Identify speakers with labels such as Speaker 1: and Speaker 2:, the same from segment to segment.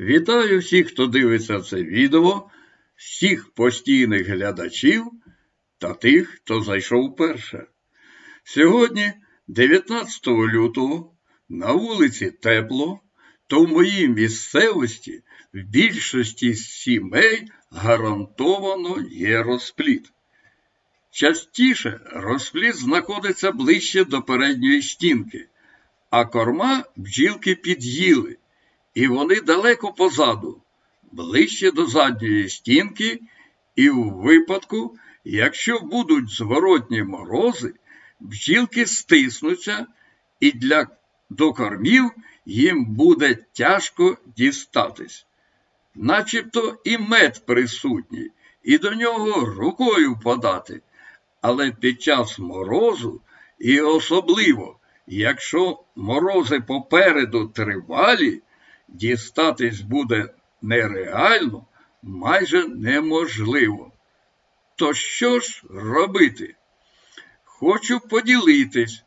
Speaker 1: Вітаю всіх, хто дивиться це відео, всіх постійних глядачів та тих, хто зайшов перше. Сьогодні, 19 лютого, на вулиці тепло, то в моїй місцевості в більшості сімей гарантовано є розпліт. Частіше розпліт знаходиться ближче до передньої стінки, а корма бджілки під'їли і вони далеко позаду, ближче до задньої стінки, і в випадку, якщо будуть зворотні морози, бджілки стиснуться, і для до кормів їм буде тяжко дістатись. Начебто і мед присутній, і до нього рукою подати, але під час морозу, і особливо, якщо морози попереду тривалі, дістатись буде нереально, майже неможливо. То що ж робити? Хочу поділитись,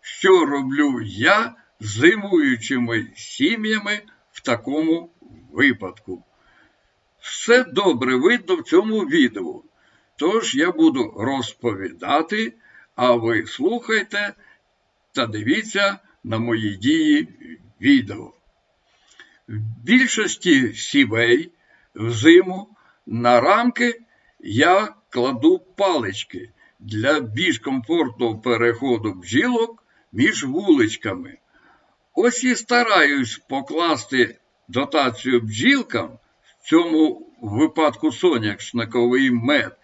Speaker 1: що роблю я зимуючими сім'ями в такому випадку. Все добре видно в цьому відео, тож я буду розповідати, а ви слухайте та дивіться на мої дії відео. В більшості сівей взиму на рамки я кладу палички для більш комфортного переходу бджілок між вуличками. Ось і стараюсь покласти дотацію бджілкам, в цьому випадку соняшниковий мед,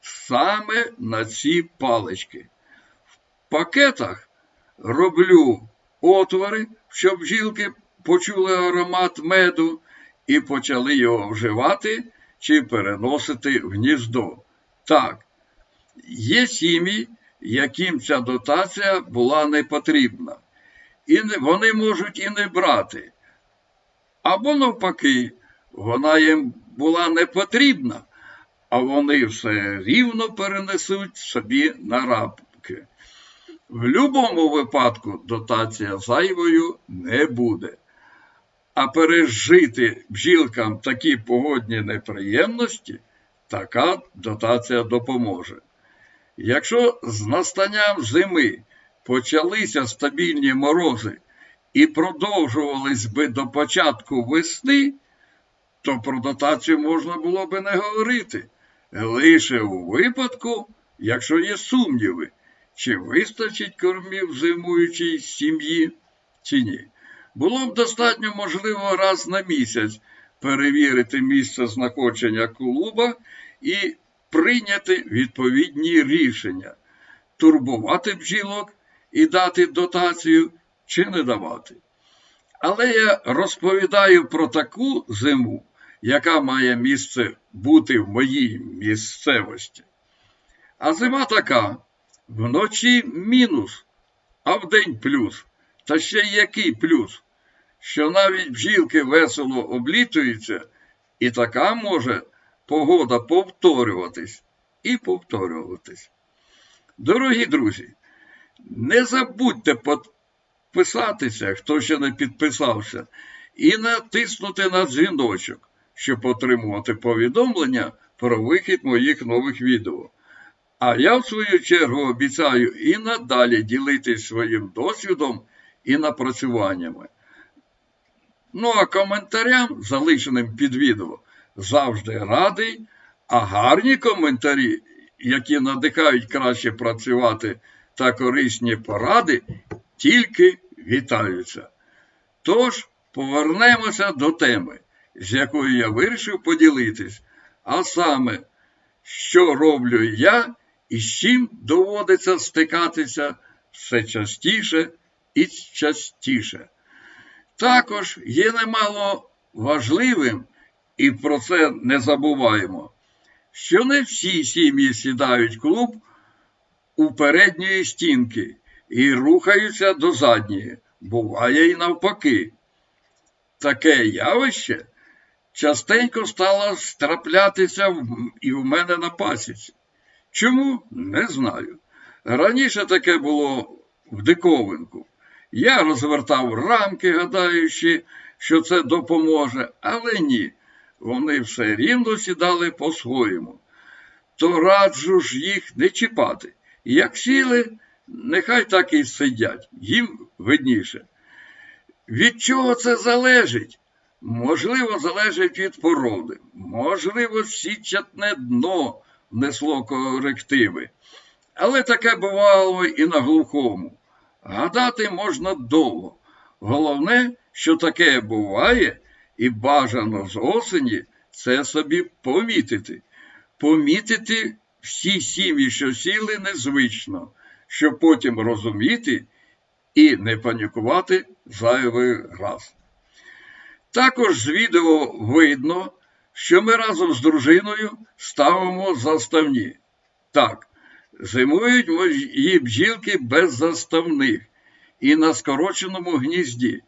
Speaker 1: саме на ці палички. В пакетах роблю отвори, щоб бджілки почули аромат меду і почали його вживати чи переносити в гніздо. Так, є сім'ї, яким ця дотація була не потрібна, і вони можуть і не брати. Або навпаки, вона їм була не потрібна, а вони все рівно перенесуть собі на рабки. В будь-якому випадку дотація зайвою не буде. А пережити бджілкам такі погодні неприємності, така дотація допоможе. Якщо з настанням зими почалися стабільні морози і продовжувались би до початку весни, то про дотацію можна було би не говорити. Лише у випадку, якщо є сумніви, чи вистачить кормів зимуючій сім'ї, чи ні. Було б достатньо, можливо, раз на місяць перевірити місце знаходження клуба і прийняти відповідні рішення, турбувати бджілок і дати дотацію чи не давати. Але я розповідаю про таку зиму, яка має місце бути в моїй місцевості. А зима така: вночі мінус, а вдень плюс. Та ще який плюс? Що навіть бджілки весело облітуються, і така може погода повторюватись і повторюватись. Дорогі друзі, не забудьте підписатися, хто ще не підписався, і натиснути на дзвіночок, щоб отримувати повідомлення про вихід моїх нових відео. А я, в свою чергу, обіцяю і надалі ділитись своїм досвідом і напрацюваннями. Ну, а коментарям, залишеним під відео, завжди радий, а гарні коментарі, які надихають краще працювати та корисні поради, тільки вітаються. Тож, повернемося до теми, з якою я вирішив поділитись, а саме, що роблю я і з чим доводиться стикатися все частіше і частіше. Також є немало важливим, і про це не забуваємо, що не всі сім'ї сідають клуб у передньої стінки і рухаються до задньої. буває і навпаки. Таке явище частенько стало страплятися і в мене на пасіці. Чому? Не знаю. Раніше таке було в диковинку. Я розвертав рамки, гадаючи, що це допоможе, але ні. Вони все рівно сідали по-своєму. То раджу ж їх не чіпати. Як сіли, нехай так і сидять, їм видніше. Від чого це залежить? Можливо, залежить від породи, можливо, січатне дно внесло корективи. Але таке бувало і на глухому. Гадати можна довго. Головне, що таке буває, і бажано з осені це собі помітити. Помітити всі сім'ї, що сіли незвично, щоб потім розуміти і не панікувати зайвий раз. Також з відео видно, що ми разом з дружиною ставимо заставні. Так, зимують мої бджілки без заставних і на скороченому гнізді.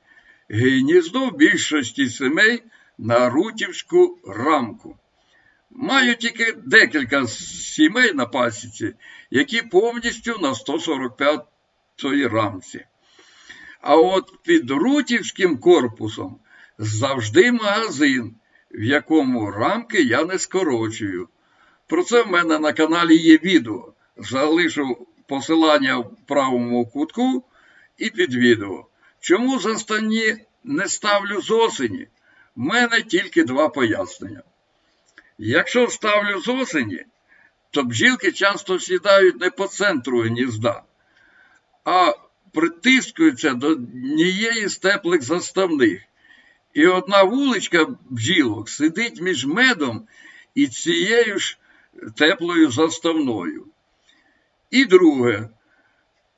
Speaker 1: Гніздо більшості сімей на рутівську рамку. Маю тільки декілька сімей на пасіці, які повністю на 145 рамці. А от під рутівським корпусом завжди магазин, в якому рамки я не скорочую. Про це в мене на каналі є відео. Залишу посилання в правому кутку і під відео. Чому застанні не ставлю з осені? В мене тільки два пояснення. Якщо ставлю з осені, то бджілки часто сідають не по центру гнізда, а притискуються до однієї з теплих заставних. І одна вуличка бджілок сидить між медом і цією ж теплою заставною. І друге,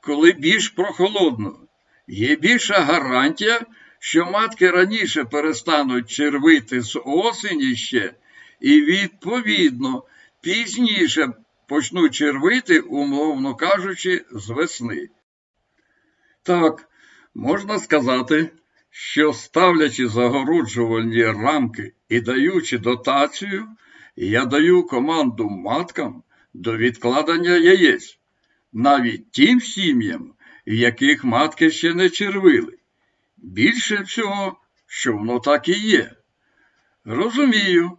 Speaker 1: коли більш прохолодно, є більша гарантія, що матки раніше перестануть червити з осені ще, і, відповідно, пізніше почнуть червити, умовно кажучи, з весни. Так, можна сказати, що ставлячи загороджувальні рамки і даючи дотацію, я даю команду маткам до відкладення яєць, навіть тим сім'ям, яких матки ще не червили. Більше всього, що воно так і є. Розумію,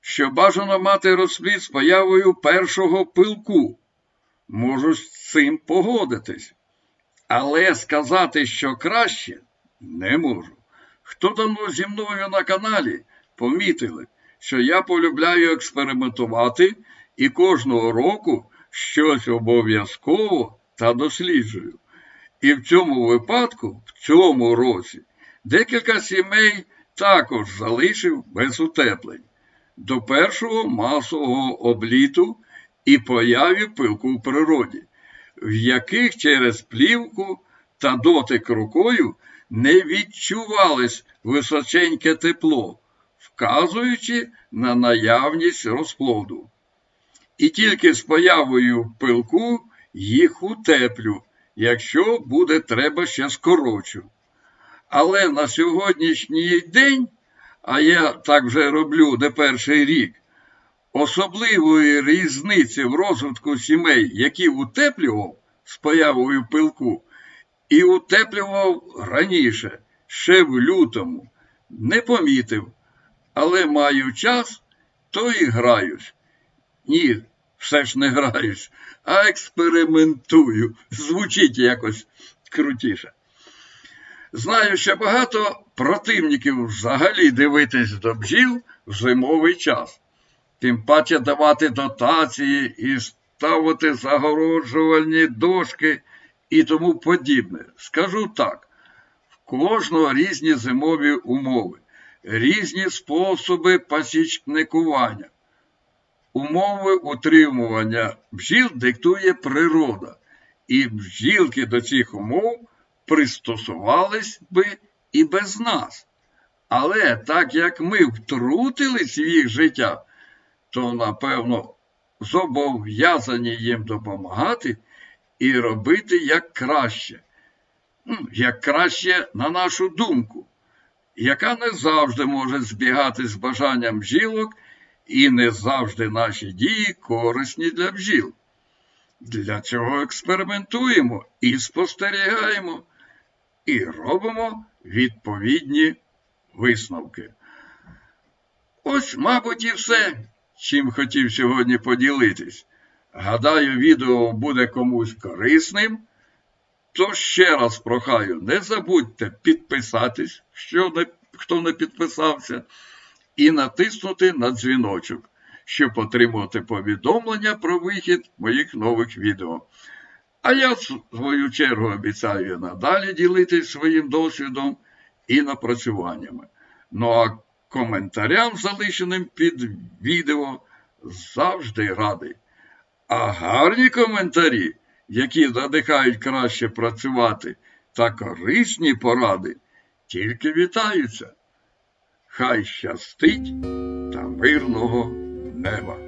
Speaker 1: що бажано мати розплід з появою першого пилку. Можу з цим погодитись. Але сказати, що краще, не можу. Хто давно зі мною на каналі, помітили, що я полюбляю експериментувати і кожного року щось обов'язково та досліджую. І в цьому випадку, в цьому році, декілька сімей також залишив без утеплень до першого масового обліту і появі пилку в природі, в яких через плівку та дотик рукою не відчувалось височеньке тепло, вказуючи на наявність розплоду. І тільки з появою пилку їх утеплю, якщо буде треба ще скорочу. Але на сьогоднішній день, а я так вже роблю не перший рік, особливої різниці в розвитку сімей, які утеплював з появою пилку, і утеплював раніше, ще в лютому, не помітив, але маю час, то і граюсь. Ні, все ж не граюсь, а експериментую. Звучить якось крутіше. Знаю, що багато противників взагалі дивитись до бджіл в зимовий час, тим паче давати дотації і ставити загороджувальні дошки і тому подібне. Скажу так: в кожного різні зимові умови, різні способи пасічникування. Умови утримування бджіл диктує природа, і бджілки до цих умов пристосувались би і без нас. Але так як ми втрутились в їх життя, то, напевно, зобов'язані їм допомагати і робити як краще. як краще на нашу думку, яка не завжди може збігати з бажанням бджілок, і не завжди наші дії корисні для бджіл. Для цього експериментуємо і спостерігаємо, і робимо відповідні висновки. Ось, мабуть, і все, чим хотів сьогодні поділитись. Гадаю, відео буде комусь корисним. То ще раз прохаю, не забудьте підписатись, що не, хто не підписався, і натиснути на дзвіночок, щоб отримувати повідомлення про вихід моїх нових відео. А я, в свою чергу, обіцяю надалі ділитись своїм досвідом і напрацюваннями. Ну а коментарям, залишеним під відео, завжди радий. А гарні коментарі, які надихають краще працювати, та корисні поради, тільки вітаються. Хай щастить та мирного неба.